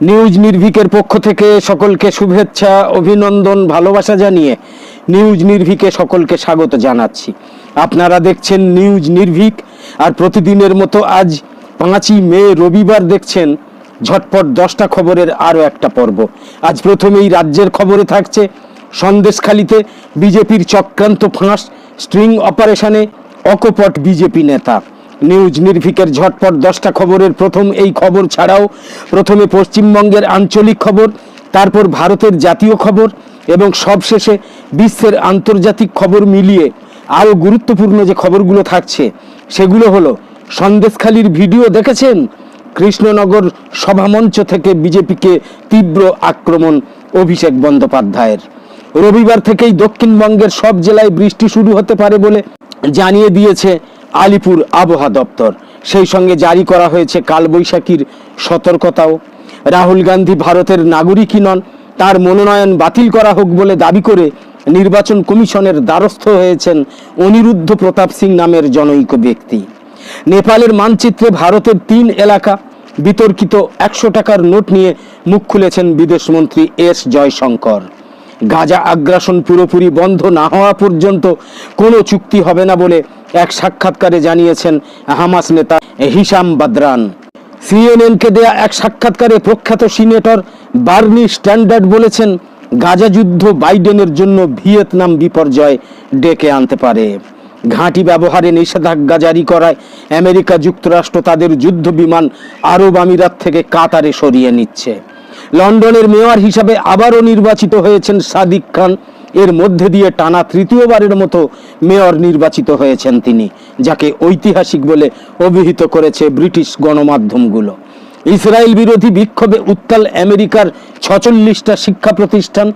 News নির্ভীকের পক্ষ থেকে সকলকে শুভেচ্ছা, অভিনন্দন, ভালোবাসা জানিয়ে নিউজ নির্ভীকে সকলকে স্বাগত জানাচ্ছি। আপনারা দেখছেন নিউজ নির্ভীক আর প্রতিদিনের মতো আজ পাঁচই মে, রবিবার দেখছেন ঝটপট দশটা খবরের আরও একটা পর্ব। আজ প্রথমেই রাজ্যের খবরে থাকছে, সন্দেশখালিতে বিজেপির চক্রান্ত ফাঁস, স্ট্রিং অপারেশনে অকপট বিজেপি নেতা। নিউজ নির্ভিকের ঝটপট দশটা খবরের প্রথম এই খবর ছাড়াও প্রথমে পশ্চিমবঙ্গের আঞ্চলিক খবর, তারপর ভারতের জাতীয় খবর এবং সবশেষে বিশ্বের আন্তর্জাতিক খবর মিলিয়ে আরও গুরুত্বপূর্ণ যে খবরগুলো থাকছে, সেগুলো হলো, সন্দেশখালির ভিডিও দেখেছেন? কৃষ্ণনগর সভামঞ্চ থেকে বিজেপিকে তীব্র আক্রমণ, অভিষেক বন্দ্যোপাধ্যায়ের। রবিবার থেকেই দক্ষিণবঙ্গের সব জেলায় বৃষ্টি শুরু হতে পারে বলে জানিয়ে দিয়েছে আলিপুর আবহাওয়া দপ্তর। সেই সঙ্গে জারি করা হয়েছে কালবৈশাখীর সতর্কতাও। রাহুল গান্ধী ভারতের নাগরিকই নন, তার মনোনয়ন বাতিল করা হোক বলে দাবি করে নির্বাচন কমিশনের দ্বারস্থ হয়েছেন অনিরুদ্ধ প্রতাপ সিং নামের জনৈক ব্যক্তি। নেপালের মানচিত্রে ভারতের তিন এলাকা, বিতর্কিত একশো টাকার নোট নিয়ে মুখ খুলেছেন বিদেশমন্ত্রী এস জয়শঙ্কর। গাজা আগ্রাসন পুরোপুরি বন্ধ না হওয়া পর্যন্ত কোনো চুক্তি হবে না বলে এক সাক্ষাৎকারে জানিয়েছেন হামাস নেতা হিসাম বাদরান। সিএনএনকে দেয়া এক সাক্ষাৎকারে প্রখ্যাত সিনেটর বার্নি স্ট্যান্ডার্ড বলেছেন, গাজা যুদ্ধ বাইডেনের জন্য ভিয়েতনাম বিপর্যয় ডেকে আনতে পারে। ঘাঁটি ব্যবহারে নিষেধাজ্ঞা জারি করায় আমেরিকা যুক্তরাষ্ট্র তাদের যুদ্ধ বিমান আরব আমিরাত থেকে কাতারে সরিয়ে নিচ্ছে। লন্ডনের মেয়র হিসাবে আবারও নির্বাচিত হয়েছেন সাদিক খান। এর মধ্যে দিয়ে টানা তৃতীয়বারের মতো মেয়র নির্বাচিত হয়েছেন তিনি, যাকে ঐতিহাসিক বলে অভিহিত করেছে ব্রিটিশ গণমাধ্যমগুলো। ইসরায়েল বিরোধী বিক্ষোভে উত্তাল আমেরিকার ছচল্লিশটা শিক্ষা প্রতিষ্ঠান,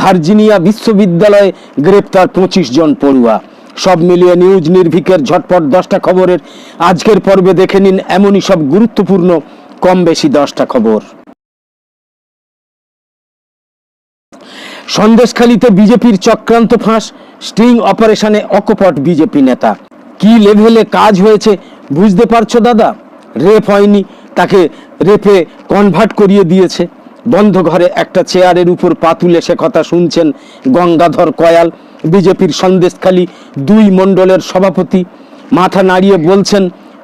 ভার্জিনিয়া বিশ্ববিদ্যালয়ে গ্রেপ্তার পঁচিশ জন পড়ুয়া। সব মিলিয়ে নিউজ নির্ভীকের ঝটপট দশটা খবরের আজকের পর্বে দেখে নিন এমনই সব গুরুত্বপূর্ণ কম বেশি দশটা খবর। সন্দেশখালীতে বিজেপির চক্রান্ত ফাঁস, স্টিং অপারেশনে অকপট বিজেপি নেতা। কি লেভেলে কাজ হয়েছে বুঝতে পারছ দাদা? রেপ হয়নি, তাকে রেপে কনভার্ট করিয়ে দিয়েছে। বন্ধ ঘরে একটা চেয়ারের উপর পা তুলে সে কথা শুনছেন গঙ্গাধর কয়াল, বিজেপির সন্দেশখালী দুই মণ্ডলের সভাপতি। মাথা নাড়িয়ে বলছেন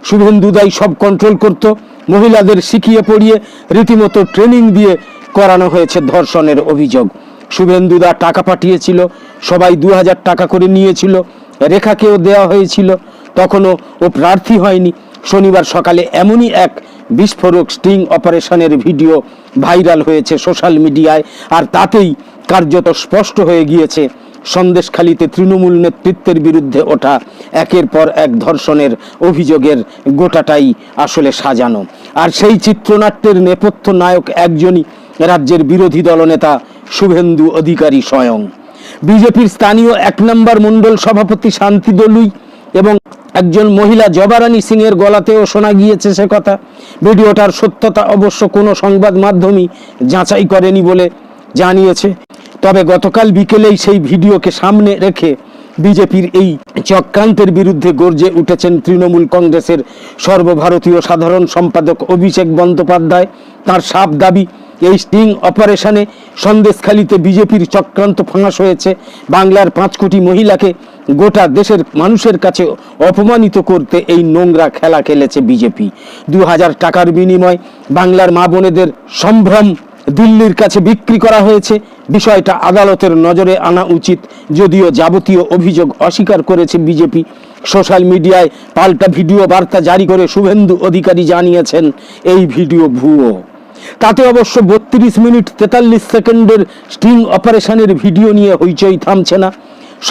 শুভেন্দুদাই সব কন্ট্রোল করত, মহিলাদের শিখিয়ে পড়িয়ে রীতিমতো ট্রেনিং দিয়ে করানো হয়েছে ধর্ষণের অভিযোগ। শুভেন্দুদা টাকা পাঠিয়েছিল, সবাই দু হাজার টাকা করে নিয়েছিল, রেখাকেও দেওয়া হয়েছিল, তখনও ও প্রার্থী হয়নি। শনিবার সকালে এমনই এক বিস্ফোরক স্টিং অপারেশনের ভিডিও ভাইরাল হয়েছে সোশ্যাল মিডিয়ায়, আর তাতেই কার্যত স্পষ্ট হয়ে গিয়েছে, সন্দেশখালিতে তৃণমূল নেতৃত্বের বিরুদ্ধে ওঠা একের পর এক ধর্ষণের অভিযোগের গোটাটাই আসলে সাজানো। আর সেই চিত্রনাট্যের নেপথ্য নায়ক একজনই রাজ্যের বিরোধী দলনেতা শুভেন্দু অধিকারী স্বয়ং। বিজেপির স্থানীয় এক নম্বর মণ্ডল সভাপতি শান্তি দলুই এবং একজন মহিলা জবারানী সিং এর গলাতেও শোনা গিয়েছে সে কথা। ভিডিওটার সত্যতা অবশ্য কোনো সংবাদ মাধ্যমই যাচাই করেনি বলে জানিয়েছে। তবে গতকাল বিকেলেই সেই ভিডিওকে সামনে রেখে বিজেপির এই চক্রান্তের বিরুদ্ধে গর্জে উঠেছেন তৃণমূল কংগ্রেসের সর্বভারতীয় সাধারণ সম্পাদক অভিষেক বন্দ্যোপাধ্যায়। তার সাপ দাবি এই স্টিং অপারেশনে সন্দেশখালিতে বিজেপির চক্রান্ত ফাঁস হয়েছে। বাংলার পাঁচ কোটি মহিলাকে গোটা দেশের মানুষের কাছে অপমানিত করতে এই নোংরা খেলা খেলেছে বিজেপি। দু হাজার টাকার বিনিময় বাংলার মা বোনেদের সম্ভ্রম দিল্লির কাছে বিক্রি করা হয়েছে। বিষয়টা আদালতের নজরে আনা উচিত, যদিও যাবতীয় অভিযোগ অস্বীকার করেছে বিজেপি। সোশ্যাল মিডিয়ায় পাল্টা ভিডিও বার্তা জারি করে শুভেন্দু অধিকারী জানিয়েছেন, এই ভিডিও ভুয়ো। তাতে অবশ্য বত্রিশ মিনিট তেতাল্লিশ সেকেন্ডের স্টিং অপারেশনের ভিডিও নিয়ে হইচই থামছে না।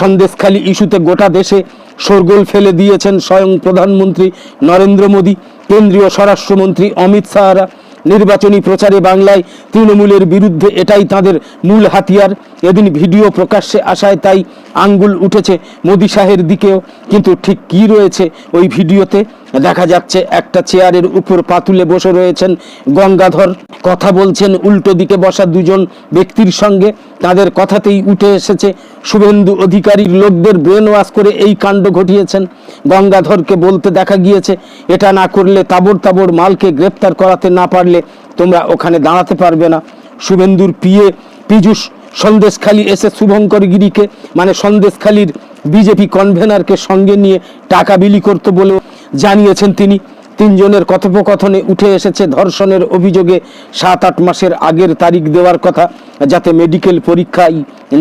সন্দেশখালী ইস্যুতে গোটা দেশে শোরগোল ফেলে দিয়েছেন স্বয়ং প্রধানমন্ত্রী নরেন্দ্র মোদী। কেন্দ্রীয় স্বরাষ্ট্রমন্ত্রী অমিত শাহরা নির্বাচনী প্রচারে বাংলায় তৃণমূলের বিরুদ্ধে এটাই তাদের মূল হাতিয়ার। এদিন ভিডিও প্রকাশ্যে আসায় তাই আঙ্গুল উঠেছে মোদি শাহের দিকেও। কিন্তু ঠিক কি রয়েছে ওই ভিডিওতে? দেখা যাচ্ছে একটা চেয়ারের উপর পাতুলে বসে রয়েছেন গঙ্গাধর। কথা বলছেন উল্টো দিকে বসা দুজন ব্যক্তির সঙ্গে। তাদের কথাতেই উঠে এসেছে শুভেন্দু অধিকারীর লোকদের ব্রেন ওয়াশ করে এই কাণ্ড ঘটিয়েছেন। গঙ্গাধরকে বলতে দেখা গিয়েছে, এটা না করলে তাবড় তাবড় মালকে গ্রেপ্তার করাতে না পারলে তোমরা ওখানে দাঁড়াতে পারবে না। শুভেন্দুর পিয়ে পীযুষ সন্দেশখালী এসে শুভঙ্কর গিরিকে মানে সন্দেশখালীর বিজেপি কনভেনারকে সঙ্গে নিয়ে টাকা বিলি করতে বলেও জানিয়েছেন তিনি। তিনজনের কথোপকথনে উঠে এসেছে ধর্ষণের অভিযোগে সাত আট মাসের আগের তারিখ দেওয়ার কথা, যাতে মেডিকেল পরীক্ষাই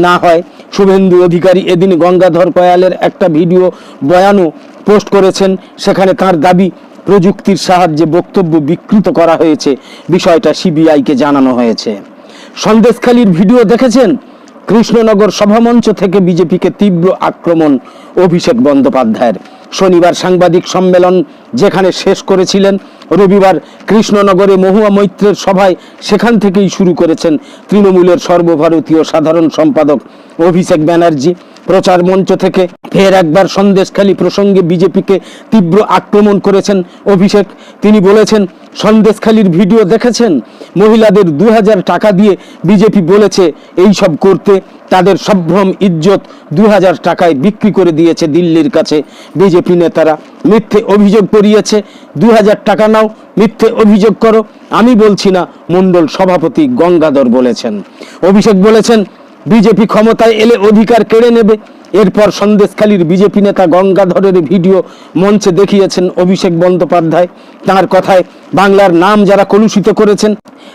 না হয়। শুভেন্দু অধিকারী এদিন গঙ্গাধর কয়ালের একটা ভিডিও বয়ানও পোস্ট করেছেন। সেখানে তার দাবি, প্রযুক্তির সাহায্যে বক্তব্য বিকৃত করা হয়েছে। বিষয়টা সিবিআইকে জানানো হয়েছে। সন্দেশখালীর ভিডিও দেখেছেন? কৃষ্ণনগর সভামঞ্চ থেকে বিজেপিকে তীব্র আক্রমণ, অভিষেক বন্দ্যোপাধ্যায়ের। শনিবার সাংবাদিক সম্মেলন যেখানে শেষ করেছিলেন, রবিবার কৃষ্ণনগরে মহুয়া মৈত্রের সভায় সেখান থেকেই শুরু করেছেন তৃণমূলের সর্বভারতীয় সাধারণ সম্পাদক অভিষেক ব্যানার্জি। প্রচার মঞ্চ থেকে ফের একবার সন্দেশখালী প্রসঙ্গে বিজেপিকে তীব্র আক্রমণ করেছেন অভিষেক। তিনি বলেছেন, সন্দেশখালীর ভিডিও দেখেছেন? মহিলাদের দু হাজার টাকা দিয়ে বিজেপি বলেছে এই সব করতে। তাদের সম্ভ্রম ইজ্জত দু হাজার টাকায় বিক্রি করে দিয়েছে দিল্লির কাছে বিজেপি নেতারা। মিথ্যে অভিযোগ করিয়েছে দু হাজার টাকা নাও, মিথ্যে অভিযোগ করো। আমি বলছি না, মণ্ডল সভাপতি গঙ্গাধর বলেছেন। অভিষেক বলেছেন বিজেপি ক্ষমতায় এলে অধিকার কেড়ে নেবে। এরপর সন্দেশখালীর বিজেপি নেতা গঙ্গাধরের ভিডিও মঞ্চে দেখিয়েছেন অভিষেক বন্দ্যোপাধ্যায়। তার কথায় বাংলার নাম যারা কলুষিত করেছেন,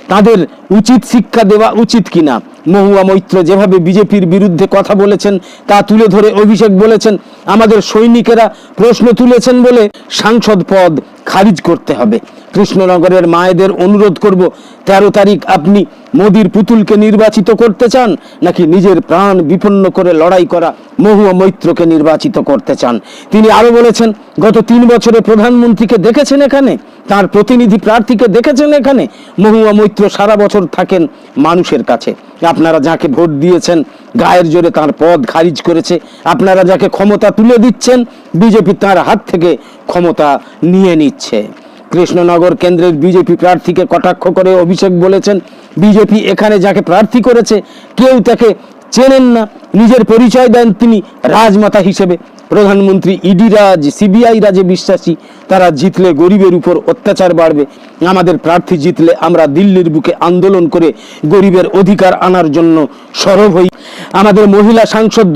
তাদের উচিত শিক্ষা দেওয়া উচিত কিনা? মহুয়া মৈত্র যেভাবে বিজেপির বিরুদ্ধে কথা বলেছেন, তা তুলে ধরে অভিষেক বলেছেন, আমাদের সৈনিকেরা প্রশ্ন তুলেছেন বলে সাংসদ পদ খারিজ করতে হবে। কৃষ্ণনগরের মায়েদের অনুরোধ করব, তেরো তারিখ আপনি মোদির পুতুলকে নির্বাচিত করতে চান, নাকি নিজের প্রাণ বিপন্ন করে লড়াই করা মহুয়া মৈত্রকে নির্বাচিত করতে চান? তিনি আরও বলেছেন, গত তিন বছরে প্রধানমন্ত্রীকে দেখেছেন এখানে, তার প্রতিনিধি প্রার্থীকে দেখেছেন এখানে, মহুয়া মৈত্র সারা বছর থাকেন মানুষের কাছে। আপনারা যাকে ভোট দিয়েছেন, গায়ের জোরে তার পদ খারিজ করেছে, আপনারা যাকে ক্ষমতা তুলে দিচ্ছেন, বিজেপি তার হাত থেকে ক্ষমতা নিয়ে নিচ্ছে। কৃষ্ণনগর কেন্দ্রের বিজেপি প্রার্থীকে কটাক্ষ করে অভিষেক বলেছেন, বিজেপি এখানে যাকে প্রার্থী করেছে, কেউ তাকে চেনেন না। নিজের পরিচয় দেন তিনি রাজমাতা হিসেবে। প্রধানমন্ত্রী ইডি রাজ, সিবিআই রাজে বিশ্বাসী, তারা জিতলে গরিবের উপর অত্যাচার বাড়বে। আমাদের প্রার্থী জিতলে আমরা দিল্লির বুকে আন্দোলন করে গরিবের অধিকার আনার জন্য সরব হই। আমাদের মহিলা সাংসদ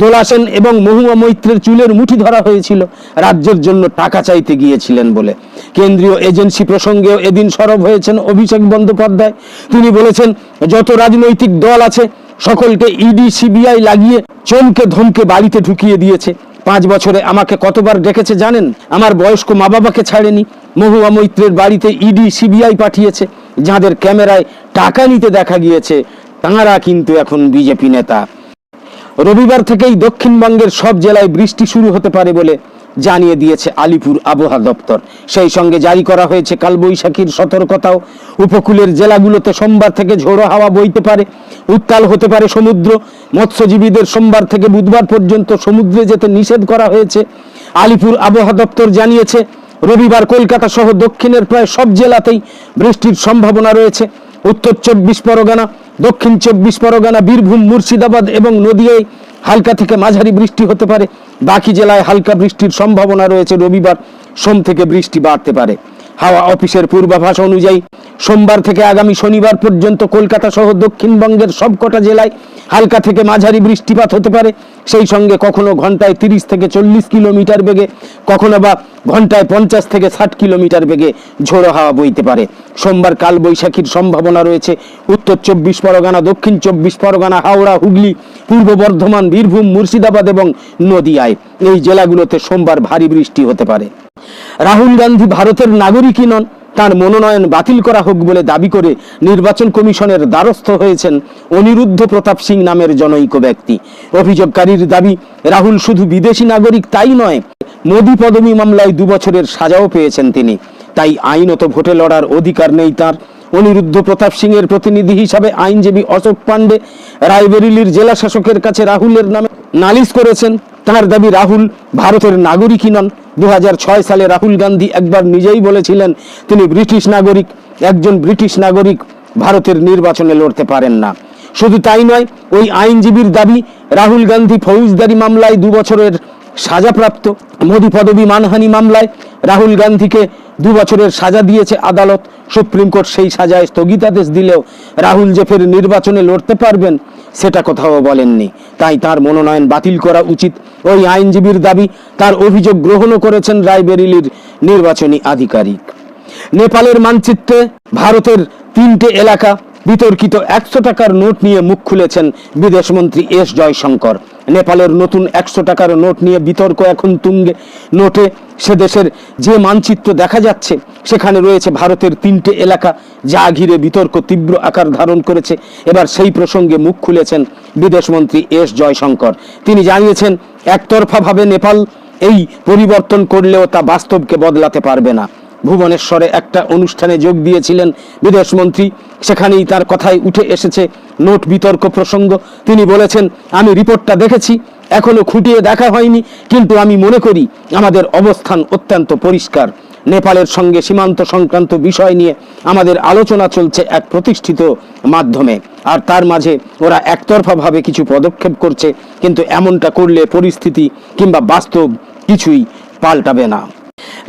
দোলা সেন এবং মহুয়া মৈত্রের চুলের মুঠি ধরা হয়েছিল। রাজ্যের জন্য টাকা চাইতে গিয়েছিলেন বলে। কেন্দ্রীয় এজেন্সি প্রসঙ্গেও এদিন সরব হয়েছেন অভিষেক বন্দ্যোপাধ্যায়। তিনি বলেছেন, যত রাজনৈতিক দল আছে, সকলকে ইডি, সিবিআই লাগিয়ে চমকে ধমকে বাড়িতে ঢুকিয়ে দিয়েছে। পাঁচ বছরে আমাকে কতবার ডেকেছে জানেন? আমার বয়স্ক মা বাবাকে ছাড়েনি। মহুয়া মৈত্রের বাড়িতে ইডি, সিবিআই পাঠিয়েছে। যাদের ক্যামেরায় টাকা নিতে দেখা গিয়েছে, তাঁরা কিন্তু এখন বিজেপি নেতা। রবিবার থেকেই দক্ষিণবঙ্গের সব জেলায় বৃষ্টি শুরু হতে পারে বলে জানিয়ে দিয়েছে আলিপুর আবহাওয়া দপ্তর। সেই সঙ্গে জারি করা হয়েছে কালবৈশাখীর সতর্কতাও। উপকূলের জেলাগুলোতে সোমবার থেকে ঝোড়ো হাওয়া বইতে পারে। উত্তাল হতে পারে সমুদ্র। মৎস্যজীবীদের সোমবার থেকে বুধবার পর্যন্ত সমুদ্রে যেতে নিষেধ করা হয়েছে। আলিপুর আবহাওয়া দপ্তর জানিয়েছে, রবিবার কলকাতা সহ দক্ষিণের প্রায় সব জেলাতেই বৃষ্টির সম্ভাবনা রয়েছে। উত্তর চব্বিশ পরগনা, দক্ষিণ চব্বিশ পরগনা, বীরভূম, মুর্শিদাবাদ এবং নদিয়ায় হালকা থেকে মাঝারি বৃষ্টি হতে পারে। বাকি জেলায় হালকা বৃষ্টির সম্ভাবনা রয়েছে। রবিবার সোম থেকে বৃষ্টি বাড়তে পারে। হাওয়া অফিসের পূর্বাভাস অনুযায়ী সোমবার থেকে আগামী শনিবার পর্যন্ত কলকাতা সহ দক্ষিণবঙ্গের সবকটা জেলায় হালকা থেকে মাঝারি বৃষ্টিপাত হতে পারে। সেই সঙ্গে কখনো ঘন্টায় তিরিশ থেকে চল্লিশ কিলোমিটার বেগে, কখনো বা ঘন্টায় পঞ্চাশ থেকে ষাট কিলোমিটার বেগে ঝোড়ো হাওয়া বইতে পারে। সোমবার কাল বৈশাখীর সম্ভাবনা রয়েছে। উত্তর চব্বিশ পরগনা, দক্ষিণ চব্বিশ পরগনা, হাওড়া, হুগলি, পূর্ব বর্ধমান, বীরভূম, মুর্শিদাবাদ এবং নদিয়ায়। এই জেলাগুলোতে সোমবার ভারী বৃষ্টি হতে পারে। রাহুল গান্ধী ভারতের নাগরিকই নন, তার মনোনয়ন বাতিল করা হোক বলে দাবি করে নির্বাচন কমিশনের দ্বারস্থ হয়েছেন অনিরুদ্ধ প্রতাপ সিং নামের জনৈক ব্যক্তি। অভিযোগকারীর দাবি, রাহুল শুধু বিদেশি নাগরিক তাই নয়, মোদি পদবী মামলায় দুবছরের সাজাও পেয়েছেন তিনি। তাই আইনত ভোটে লড়ার অধিকার নেই তার। অনিরুদ্ধ প্রতাপ সিং এর প্রতিনিধি হিসাবে আইনজীবী অশোক পান্ডে রায়বেরিলির জেলা শাসকের কাছে রাহুলের নামে নালিশ করেছেন। তার দাবি রাহুল ভারতের নাগরিকই নন। দু হাজার ছয় সালে রাহুল গান্ধী একবার নিজেই বলেছিলেন, তিনি ব্রিটিশ নাগরিক, একজন ব্রিটিশ নাগরিক ভারতের নির্বাচনে লড়তে পারেন না। শুধু তাই নয়, ওই আইনজীবীর দাবি, রাহুল গান্ধী ফৌজদারি মামলায় দু বছরের সাজাপ্রাপ্ত মোদী পদবী মানহানি মামলায় রাহুল গান্ধীকে দু বছরের সাজা দিয়েছে আদালত। সুপ্রিম কোর্ট সেই সাজায় স্থগিতাদেশ দিলেও রাহুল যে ফের নির্বাচনে লড়তে পারবেন, সেটা কোথাও বলেননি। তাই তার মনোনয়ন বাতিল করা উচিত। ওই আইনজীবীর দাবি, তার অভিযোগ গ্রহণও করেছেন রায়বেরিলির নির্বাচনী আধিকারিক। নেপালের মানচিত্রে ভারতের তিনটে এলাকা বিতর্কিত একশো টাকার নোট নিয়ে মুখ খুলেছেন বিদেশমন্ত্রী এস জয়শঙ্কর। নেপালের নতুন একশো টাকার নোট নিয়ে বিতর্ক এখন তুঙ্গে নোটে। সে দেশের যে মানচিত্র দেখা যাচ্ছে, সেখানে রয়েছে ভারতের তিনটে এলাকা যা ঘিরে বিতর্ক তীব্র আকার ধারণ করেছে। এবার সেই প্রসঙ্গে মুখ খুলেছেন বিদেশমন্ত্রী এস জয়শঙ্কর। তিনি জানিয়েছেন, একতরফাভাবে নেপাল এই পরিবর্তন করলেও তা বাস্তবকে বদলাতে পারবে না। ভুবনেশ্বরে একটা অনুষ্ঠানে যোগ দিয়েছিলেন বিদেশমন্ত্রী। সেখানেই তার কথায় উঠে এসেছে নোট বিতর্ক প্রসঙ্গ। তিনি বলেছেন, আমি রিপোর্টটা দেখেছি, এখনও খুঁটিয়ে দেখা হয়নি, কিন্তু আমি মনে করি আমাদের অবস্থান অত্যন্ত পরিষ্কার। নেপালের সঙ্গে সীমান্ত সংক্রান্ত বিষয় নিয়ে আমাদের আলোচনা চলছে এক প্রতিষ্ঠিত মাধ্যমে। আর তার মাঝে ওরা একতরফাভাবে কিছু পদক্ষেপ করছে, কিন্তু এমনটা করলে পরিস্থিতি কিংবা বাস্তব কিছুই পাল্টাবে না।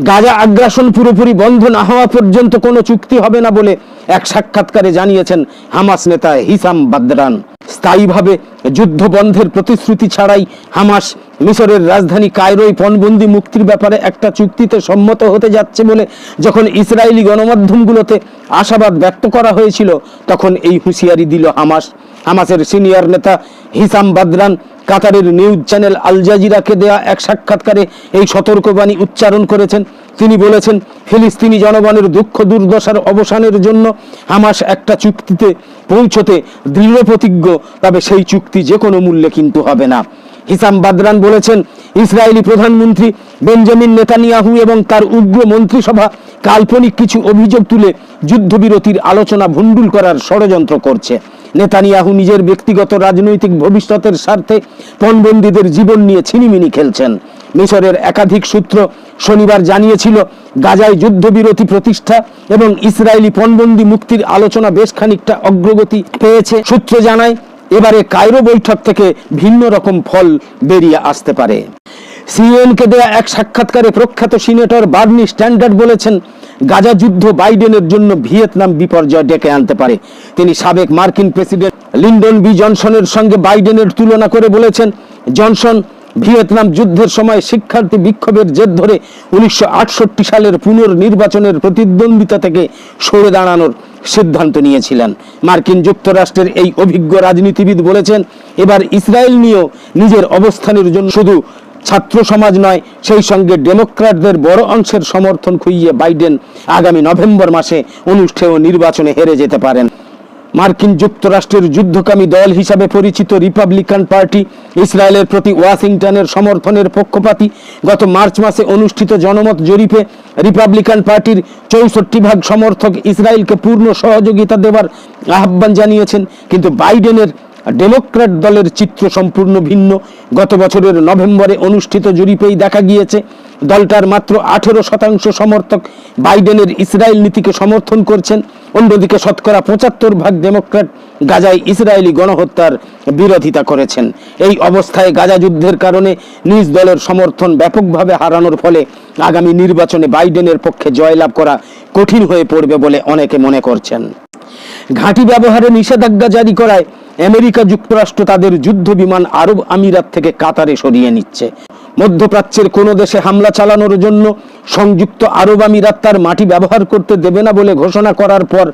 গাজা আগ্রাসন পুরোপুরি বন্ধ না হওয়া পর্যন্ত কোনো চুক্তি হবে না বলে এক সাক্ষাৎকারে জানিয়েছেন হামাস নেতা হিসাম বাদরান। স্থায়ীভাবে যুদ্ধ বন্ধের প্রতিশ্রুতি ছাড়াই হামাস মিশরের রাজধানী কায়রোয় পণবন্দি মুক্তির ব্যাপারে একটা চুক্তিতে সম্মত হতে যাচ্ছে বলে যখন ইসরায়েলি গণমাধ্যমগুলোতে আশাবাদ ব্যক্ত করা হয়েছিল, তখন এই হুঁশিয়ারি দিল হামাস। হামাসের সিনিয়র নেতা হিসাম বাদরান কাতারের নিউজ চ্যানেল আল জাজিরাকে দেয়া এক সাক্ষাৎকারে এই সতর্কবাণী উচ্চারণ করেছেন। তিনি বলেছেন, ফিলিস্তিনি জনগণের দুঃখ দুর্দশার অবসানের জন্য হামাস একটা চুক্তিতে পৌঁছতে দৃঢ় প্রতিজ্ঞ, তবে সেই চুক্তি যে কোনো মূল্যে কিন্তু হবে না। হিসাম বাদরান বলেছেন, ইসরায়েলি প্রধানমন্ত্রী বেঞ্জামিন নেতানিয়াহু এবং তার উগ্র মন্ত্রিসভা কাল্পনিক কিছু অভিযোগ তুলে যুদ্ধবিরতির আলোচনা ভণ্ডুল করার ষড়যন্ত্র করছে। নেতানিয়াহু নিজের ব্যক্তিগত রাজনৈতিক ভবিষ্যতের স্বার্থে পণবন্দীদের জীবন নিয়ে ছিনিমিনি খেলছেন। মিশরের একাধিক সূত্র শনিবার জানিয়েছিল, গাজায় যুদ্ধবিরতি প্রতিষ্ঠা এবং ইসরায়েলি পণবন্দি মুক্তির আলোচনা বেশ খানিকটা অগ্রগতি পেয়েছে। সূত্র জানায়, এবারে কায়রো বৈঠক থেকে ভিন্ন রকম ফল বেরিয়ে আসতে পারে। সিএনকে দেয়া এক সাক্ষাৎকারে প্রখ্যাত সিনেটর বার্নি স্ট্যান্ডার্ড বলেছেন গাজা যুদ্ধ বাইডেনের জন্য ভিয়েতনাম বিপর্যয় ডেকে আনতে পারে। তিনি সাবেক মার্কিন প্রেসিডেন্ট লিন্ডন বি জনসনের সঙ্গে বাইডেনের তুলনা করে বলেছেন, জনসন ভিয়েতনাম যুদ্ধের সময় শিক্ষার্থী বিক্ষোভের জের ধরে উনিশশো আটষট্টি সালের পুনর্নির্বাচনের প্রতিদ্বন্দ্বিতা থেকে সরে দাঁড়ানোর সিদ্ধান্ত নিয়েছিলেন। মার্কিন যুক্তরাষ্ট্রের এই অভিজ্ঞ রাজনীতিবিদ বলেছেন, এবার ইসরায়েল নিয়েও নিজের অবস্থানের জন্য শুধু ছাত্র সমাজ নয়, সেই সঙ্গে ডেমোক্র্যাটদের বড় অংশের সমর্থন খুইয়ে বাইডেন আগামী নভেম্বর মাসে অনুষ্ঠেয় নির্বাচনে হেরে যেতে পারেন। মার্কিন যুক্তরাষ্ট্রের যুদ্ধকামী দল হিসাবে পরিচিত রিপাবলিকান পার্টি, ইসরায়েলের প্রতি ওয়াশিংটনের সমর্থনের পক্ষপাতী, গত মার্চ মাসে অনুষ্ঠিত জনমত জরিপে রিপাবলিকান পার্টির চৌষট্টি ভাগ সমর্থক ইসরায়েলকে পূর্ণ সহযোগিতা দেওয়ার আহ্বান জানিয়েছেন। কিন্তু বাইডেনের ডেমোক্র্যাট দলের চিত্র সম্পূর্ণ ভিন্ন। গত বছরের নভেম্বরে অনুষ্ঠিত জরিপেই দেখা গিয়েছে, দলটার মাত্র আঠেরো শতাংশ সমর্থক বাইডেনের ইসরায়েল নীতিকে সমর্থন করছেন। অন্যদিকে শতকরা পঁচাত্তর ভাগ ডেমোক্র্যাট গাজায় ইসরায়েলি গণহত্যার বিরোধিতা করেছেন। এই অবস্থায় গাজা যুদ্ধের কারণে নিজ দলের সমর্থন ব্যাপকভাবে হারানোর ফলে আগামী নির্বাচনে বাইডেনের পক্ষে জয়লাভ করা কঠিন হয়ে পড়বে বলে অনেকে মনে করছেন। ঘাঁটি ব্যবহারে নিষেধাজ্ঞা জারি করায় আমেরিকা যুক্তরাষ্ট্র তাদের যুদ্ধ বিমান আরব আমিরাত থেকে কাতারে সরিয়ে নিচ্ছে। মধ্যপ্রাচ্যের কোনো দেশে হামলা চালানোর জন্য সংযুক্ত আরব আমিরাত তার মাটি ব্যবহার করতে দেবে না বলে ঘোষণা করার পর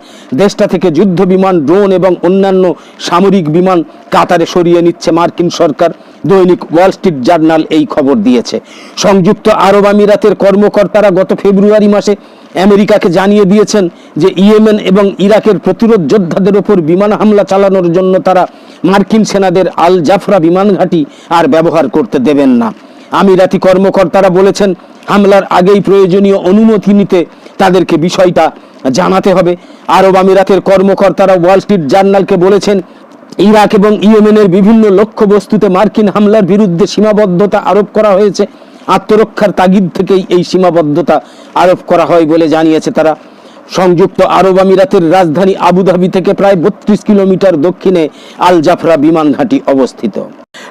দেশটা থেকে যুদ্ধ বিমান, ড্রোন এবং অন্যান্য সামরিক বিমান কাতারে সরিয়ে নিচ্ছে মার্কিন সরকার, দৈনিক ওয়াল স্ট্রিট জার্নাল এই খবর দিয়েছে। সংযুক্ত আরব আমিরাতের কর্মকর্তারা গত ফেব্রুয়ারি মাসে আমেরিকাকে জানিয়ে দিয়েছেন যে ইয়েমেন এবং ইরাকের প্রতিরোধ যোদ্ধাদের ওপর বিমান হামলা চালানোর জন্য তারা মার্কিন সেনাদের আল জাফরা বিমান ঘাঁটি আর ব্যবহার করতে দেবেন না। আমিরাতি কর্মকর্তারা বলেছেন, হামলার আগেই প্রয়োজনীয় অনুমতি নিতে তাদেরকে বিষয়টা জানাতে হবে। আরব আমিরাতের কর্মকর্তারা ওয়াল স্ট্রিট জার্নালকে বলেছেন, ইরাক এবং ইয়েমেনের বিভিন্ন লক্ষ্যবস্তুতে মার্কিন হামলার বিরুদ্ধে সীমাবদ্ধতা আরোপ করা হয়েছে। আত্মরক্ষার তাগিদ থেকেই এই সীমাবদ্ধতা আরোপ করা হয় বলে জানিয়েছে তারা। সংযুক্ত আরব আমিরাতের রাজধানী আবুধাবি থেকে প্রায় বত্রিশ কিলোমিটার দক্ষিণে আল জাফরা বিমান ঘাঁটি অবস্থিত।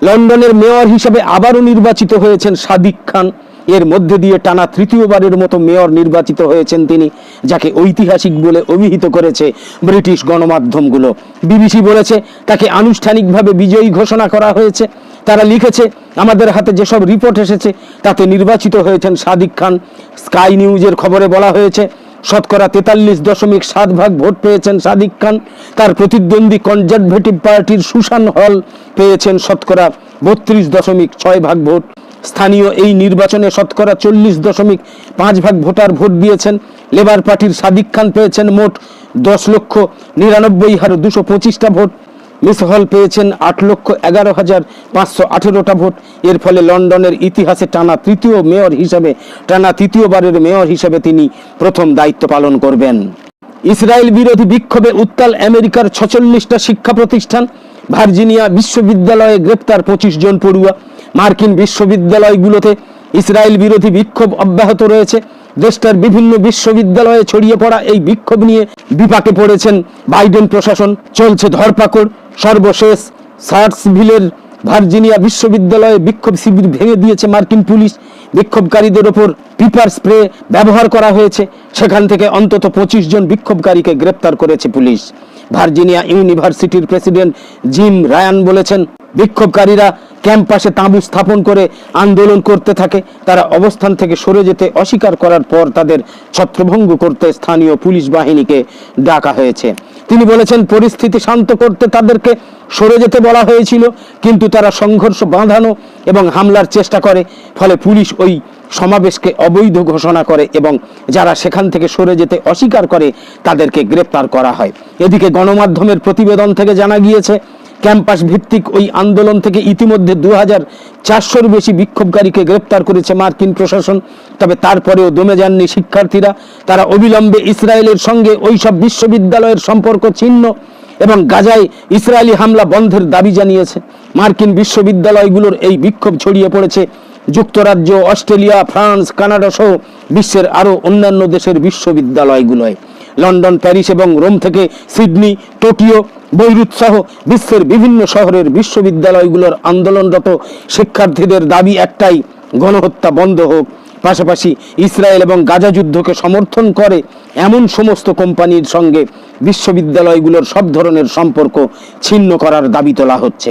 লন্ডনের মেয়র হিসেবে আবারও নির্বাচিত হয়েছেন সাদিক খান। এর মধ্যে দিয়ে টানা তৃতীয়বারের মতো মেয়র নির্বাচিত হয়েছেন তিনি, যাকে ঐতিহাসিক বলে অভিহিত করেছে ব্রিটিশ গণমাধ্যমগুলো। বিবিসি বলেছে, তাকে আনুষ্ঠানিকভাবে বিজয়ী ঘোষণা করা হয়েছে। তারা লিখেছে, আমাদের হাতে যেসব রিপোর্ট এসেছে, তাতে নির্বাচিত হয়েছেন সাদিক খান। স্কাই নিউজের খবরে বলা হয়েছে, শতকরা তেতাল্লিশ দশমিক সাত ভাগ ভোট পেয়েছেন সাদিক খান। তার প্রতিদ্বন্দ্বী কনজারভেটিভ পার্টির সুশান হল পেয়েছেন শতকরা বত্রিশ দশমিক ছয় ভাগ ভোট। স্থানীয় এই নির্বাচনে শতকরা চল্লিশ দশমিক পাঁচ ভাগ ভোটার ভোট দিয়েছেন। লেবার পার্টির সাদিক খান পেয়েছেন মোট দশ লক্ষ নিরানব্বই হাজার দুশো পঁচিশটা ভোট। মিস হল পেয়েছেন আট লক্ষ এগারো হাজার পাঁচশো আঠেরোটা ভোট। এর ফলে লন্ডনের ইতিহাসে টানা তৃতীয় মেয়র হিসেবে, টানা তৃতীয়বারের মেয়র হিসেবে তিনি প্রথম দায়িত্ব পালন করবেন। ইসরায়েল বিরোধী বিক্ষোভে উত্তাল আমেরিকার ছচল্লিশটা শিক্ষা প্রতিষ্ঠান। ভার্জিনিয়া বিশ্ববিদ্যালয়ে গ্রেপ্তার পঁচিশ জন পড়ুয়া। মার্কিন বিশ্ববিদ্যালয়গুলোতে ইসরায়েল বিরোধী বিক্ষোভ অব্যাহত রয়েছে। দেশটার বিভিন্ন বিশ্ববিদ্যালয়ে ছড়িয়ে পড়া এই বিক্ষোভ নিয়ে বিপাকে পড়েছেন বাইডেন প্রশাসন। চলছে ধরপাকড়। সর্বশেষ সার্টসভিলের ভার্জিনিয়া বিশ্ববিদ্যালয়ে বিক্ষোভ শিবির ভেঙে দিয়েছে মার্কিন পুলিশ। বিক্ষোভকারীদের ওপর পিপার স্প্রে ব্যবহার করা হয়েছে। সেখান থেকে অন্তত পঁচিশ জন বিক্ষোভকারীকে গ্রেপ্তার করেছে পুলিশ। ভার্জিনিয়া ইউনিভার্সিটির প্রেসিডেন্ট জিম রায়ান বলেছেন, বিক্ষোভকারীরা ক্যাম্পাসে তাঁবু স্থাপন করে আন্দোলন করতে থাকে। তারা অবস্থান থেকে সরে যেতে অস্বীকার করার পর তাদের ছত্রভঙ্গ করতে স্থানীয় পুলিশ বাহিনীকে ডাকা হয়েছে। তিনি বলেছেন, পরিস্থিতি শান্ত করতে তাদেরকে সরে যেতে বলা হয়েছিল, কিন্তু তারা সংঘর্ষ বাঁধানো এবং হামলার চেষ্টা করে, ফলে পুলিশ ওই সমাবেশকে অবৈধ ঘোষণা করে এবং যারা সেখান থেকে সরে যেতে অস্বীকার করে, তাদেরকে গ্রেপ্তার করা হয়। এদিকে গণমাধ্যমের প্রতিবেদন থেকে জানা গিয়েছে, ক্যাম্পাস ভিত্তিক ওই আন্দোলন থেকে ইতিমধ্যে দু হাজার চারশোর বেশি বিক্ষোভকারীকে গ্রেপ্তার করেছে মার্কিন প্রশাসন। তবে তারপরেও দমে যাননি শিক্ষার্থীরা। তারা অবিলম্বে ইসরায়েলের সঙ্গে ওই সব বিশ্ববিদ্যালয়ের সম্পর্ক ছিন্ন এবং গাজায় ইসরায়েলি হামলা বন্ধের দাবি জানিয়েছে। মার্কিন বিশ্ববিদ্যালয়গুলোর এই বিক্ষোভ ছড়িয়ে পড়েছে। যুক্তরাজ্য, অস্ট্রেলিয়া, ফ্রান্স, কানাডা সহ বিশ্বের আরও অন্যান্য দেশের বিশ্ববিদ্যালয়গুলোয়। লন্ডন, প্যারিস এবং রোম থেকে সিডনি, টোকিও, বৈরুত সহ বিশ্বের বিভিন্ন শহরের বিশ্ববিদ্যালয়গুলোর আন্দোলনরত শিক্ষার্থীদের দাবি একটাই, গণহত্যা বন্ধ হোক। পাশাপাশি ইসরায়েল এবং গাজা যুদ্ধকে সমর্থন করে এমন সমস্ত কোম্পানির সঙ্গে বিশ্ববিদ্যালয়গুলোর সব ধরনের সম্পর্ক ছিন্ন করার দাবি তোলা হচ্ছে।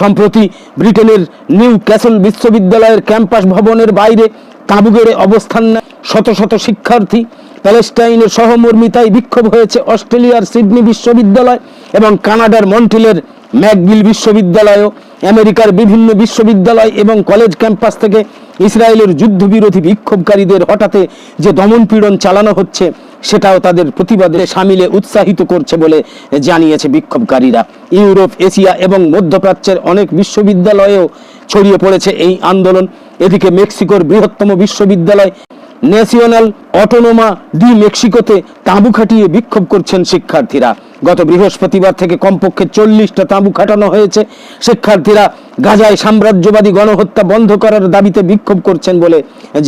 সম্প্রতি ব্রিটেনের নিউ ক্যাসল বিশ্ববিদ্যালয়ের ক্যাম্পাস ভবনের বাইরে তাঁবু গেড়ে অবস্থান নেয় শত শত শিক্ষার্থী। প্যালেস্টাইনের সহমর্মিতায় বিক্ষোভ হয়েছে অস্ট্রেলিয়ার সিডনি বিশ্ববিদ্যালয় এবং কানাডার মন্ট্রিলের ম্যাকগিল বিশ্ববিদ্যালয়ও। আমেরিকার বিভিন্ন বিশ্ববিদ্যালয় এবং কলেজ ক্যাম্পাস থেকে ইসরায়েলের যুদ্ধবিরোধী বিক্ষোভকারীদের হঠাতে যে দমনপীড়ন চালানো হচ্ছে সেটাও তাদের প্রতিবাদে সামিলে উৎসাহিত করছে বলে জানিয়েছে বিক্ষোভকারীরা। ইউরোপ, এশিয়া এবং মধ্যপ্রাচ্যের অনেক বিশ্ববিদ্যালয়েও ছড়িয়ে পড়েছে এই আন্দোলন। এদিকে মেক্সিকোর বৃহত্তম বিশ্ববিদ্যালয় ন্যাশনাল অটোনোমা ডি মেক্সিকোতে তাঁবু খাটিয়ে বিক্ষোভ করছেন শিক্ষার্থীরা। গত বৃহস্পতিবার থেকে কমপক্ষে চল্লিশটা তাঁবু খাটানো হয়েছে। শিক্ষার্থীরা গাজায় সাম্রাজ্যবাদী গণহত্যা বন্ধ করার দাবিতে বিক্ষোভ করছেন বলে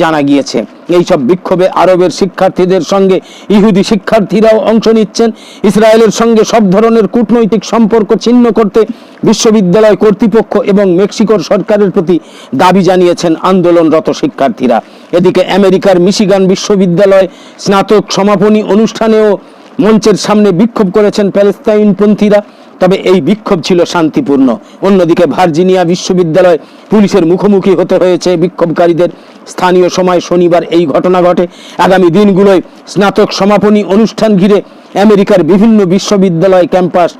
জানা গিয়েছে। এইসব বিক্ষোভে আরবের শিক্ষার্থীদের সঙ্গে ইহুদি শিক্ষার্থীরাও অংশ নিচ্ছেন। ইসরায়েলের সঙ্গে সব ধরনের কূটনৈতিক সম্পর্ক ছিন্ন করতে বিশ্ববিদ্যালয় কর্তৃপক্ষ এবং মেক্সিকোর সরকারের প্রতি দাবি জানিয়েছেন আন্দোলনরত শিক্ষার্থীরা। এদিকে আমেরিকার মিশিগান বিশ্ববিদ্যালয় স্নাতক সমাপনী অনুষ্ঠানেও মঞ্চের সামনে বিক্ষোভ করেছেন প্যালেস্তাইনপন্থীরা, তবে এই বিক্ষোভ ছিল শান্তিপূর্ণ। অন্যদিকে ভার্জিনিয়া বিশ্ববিদ্যালয় পুলিশের মুখোমুখি হতে হয়েছে বিক্ষোভকারীদের। স্থানীয় সময় শনিবার এই ঘটনা ঘটে। আগামী দিনগুলোয় স্নাতক সমাপনী অনুষ্ঠান ঘিরে আমেরিকার বিভিন্ন বিশ্ববিদ্যালয় ক্যাম্পাস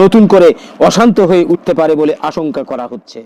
নতুন করে অশান্ত হয়ে উঠতে পারে বলে আশঙ্কা করা হচ্ছে।